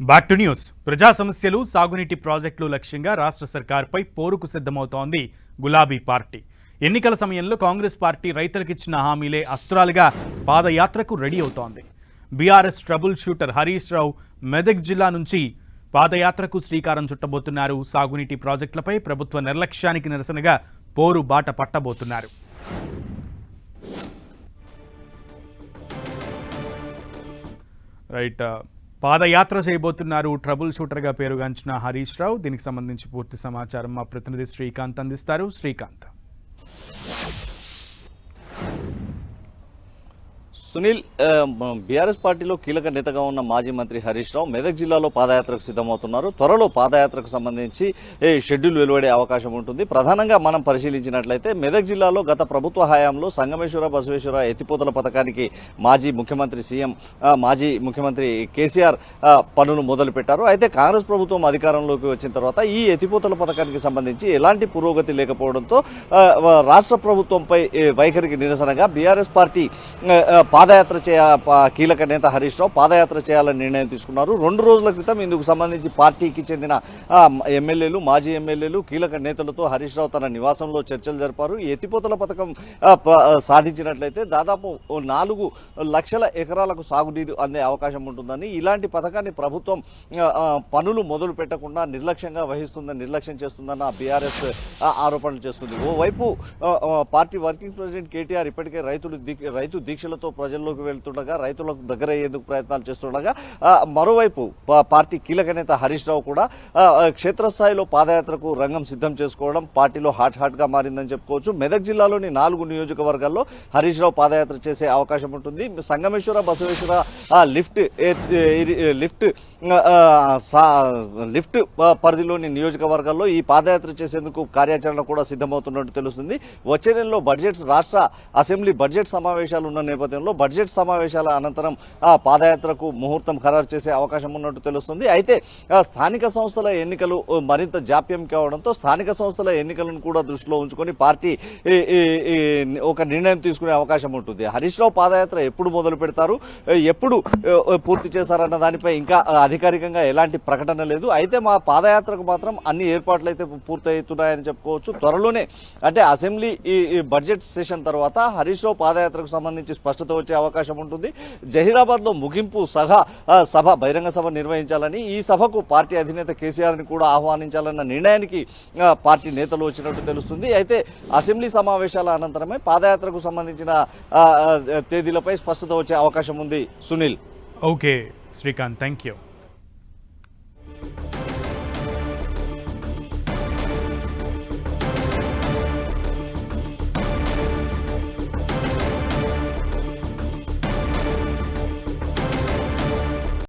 Back to news. ప్రజా సమస్యలు సాగునీటి ప్రాజెక్టులు లక్ష్యంగా రాష్ట్ర సర్కార్పై పోరుకు సిద్ధమవుతోంది గులాబీ పార్టీ. ఎన్నికల సమయంలో కాంగ్రెస్ పార్టీ రైతులకిచ్చిన హామీలే అస్త్రాలుగా పాదయాత్రకు రెడీ అవుతోంది. BRS trouble shooter Harish Rao Medak జిల్లా నుంచి పాదయాత్రకు శ్రీకారం చుట్టబోతున్నారు. సాగునీటి ప్రాజెక్టులపై ప్రభుత్వ నిర్లక్ష్యానికి నిరసనగా పోరు బాట పట్టబోతున్నారు. రైట్ పాదయాత్ర చేయబోతున్నారు ట్రబుల్ షూటర్గా పేరుగాంచిన హరీష్ రావు. దీనికి సంబంధించి పూర్తి సమాచారం మా ప్రతినిధి శ్రీకాంత్ అందిస్తారు. శ్రీకాంత్. సునీల్ బీఆర్ఎస్ పార్టీలో కీలక నేతగా ఉన్న మాజీ మంత్రి హరీష్ రావు మెదక్ జిల్లాలో పాదయాత్రకు సిద్ధమవుతున్నారు. త్వరలో పాదయాత్రకు సంబంధించి షెడ్యూల్ వెలువడే అవకాశం ఉంటుంది. ప్రధానంగా మనం పరిశీలించినట్లయితే మెదక్ జిల్లాలో గత ప్రభుత్వ హయాంలో సంగమేశ్వర బసవేశ్వర ఎత్తిపోతల పథకానికి మాజీ ముఖ్యమంత్రి సీఎం మాజీ ముఖ్యమంత్రి కేసీఆర్ పనులు మొదలుపెట్టారు. అయితే కాంగ్రెస్ ప్రభుత్వం అధికారంలోకి వచ్చిన తర్వాత ఈ ఎత్తిపోతల పథకానికి సంబంధించి ఎలాంటి పురోగతి లేకపోవడంతో రాష్ట్ర ప్రభుత్వంపై వైఖరికి నిరసనగా బీఆర్ఎస్ పార్టీ ఆ, పాదయాత్ర చేయ పా- కీలక నేత హరీష్ రావు పాదయాత్ర చేయాలని నిర్ణయం తీసుకున్నారు. రెండు రోజుల క్రితం ఇందుకు సంబంధించి పార్టీకి చెందిన ఎమ్మెల్యేలు మాజీ ఎమ్మెల్యేలు కీలక నేతలతో హరీష్ రావు తన నివాసంలో చర్చలు జరిపారు. ఎత్తిపోతల పథకం సాధించినట్లయితే దాదాపు నాలుగు లక్షల ఎకరాలకు సాగునీరు అందే అవకాశం ఉంటుందని ఇలాంటి పథకాన్ని ప్రభుత్వం పనులు మొదలు పెట్టకుండా నిర్లక్ష్యంగా వహిస్తుందని నిర్లక్ష్యం చేస్తుందన్న బీఆర్ఎస్ ఆరోపణలు చేస్తుంది. ఓవైపు పార్టీ వర్కింగ్ ప్రెసిడెంట్ కేటీఆర్ ఇప్పటికే రైతులు రైతు దీక్షలతో ప్రజల్లోకి వెళ్తుండగా రైతులకు దగ్గర అయ్యేందుకు ప్రయత్నాలు చేస్తుండగా మరోవైపు పార్టీ కీలక నేత హరీష్ రావు కూడా క్షేత్రస్థాయిలో పాదయాత్రకు రంగం సిద్ధం చేసుకోవడం పార్టీలో హాట్ హాట్గా మారిందని చెప్పుకోవచ్చు. మెదక్ జిల్లాలోని నాలుగు నియోజకవర్గాల్లో హరీష్ రావు పాదయాత్ర చేసే అవకాశం ఉంటుంది. సంగమేశ్వర బసవేశ్వర లిఫ్ట్ లిఫ్ట్ సా- లిఫ్ట్ పరిధిలోని నియోజకవర్గాల్లో ఈ పాదయాత్ర చేసేందుకు కార్యాచరణ కూడా సిద్ధమవుతున్నట్టు తెలుస్తుంది. వచ్చే నెలలో బడ్జెట్ రాష్ట్ర అసెంబ్లీ బడ్జెట్ సమావేశాలు ఉన్న నేపథ్యంలో బడ్జెట్ సమావేశాల అనంతరం ఆ పాదయాత్రకు ముహూర్తం ఖరారు చేసే అవకాశం ఉన్నట్టు తెలుస్తుంది. అయితే స్థానిక సంస్థల ఎన్నికలు మరింత జాప్యం కావడంతో స్థానిక సంస్థల ఎన్నికలను కూడా దృష్టిలో ఉంచుకొని పార్టీ ఒక నిర్ణయం తీసుకునే అవకాశం ఉంటుంది. హరీష్ రావు పాదయాత్ర ఎప్పుడు మొదలు పెడతారు? ఎప్పుడు పూర్తి చేశారన్న దానిపై ఇంకా అధికారికంగా ఎలాంటి ప్రకటన లేదు. అయితే మా పాదయాత్రకు మాత్రం అన్ని ఏర్పాట్లు అయితే పూర్తవుతున్నాయని చెప్పుకోవచ్చు. త్వరలోనే అంటే అసెంబ్లీ ఈ ఈ బడ్జెట్ సెషన్ తర్వాత హరీష్ రావు పాదయాత్రకు సంబంధించి స్పష్టత వచ్చే అవకాశం ఉంటుంది. జహీరాబాద్లో ముగింపు సహా సభ బహిరంగ సభ నిర్వహించాలని ఈ సభకు పార్టీ అధినేత కేసీఆర్ని కూడా ఆహ్వానించాలన్న నిర్ణయానికి పార్టీ నేతలు వచ్చినట్టు తెలుస్తుంది. అయితే అసెంబ్లీ సమావేశాల అనంతరమే పాదయాత్రకు సంబంధించిన తేదీలపై స్పష్టత వచ్చే అవకాశం ఉంది. Sunil. Okay Srikanth thank you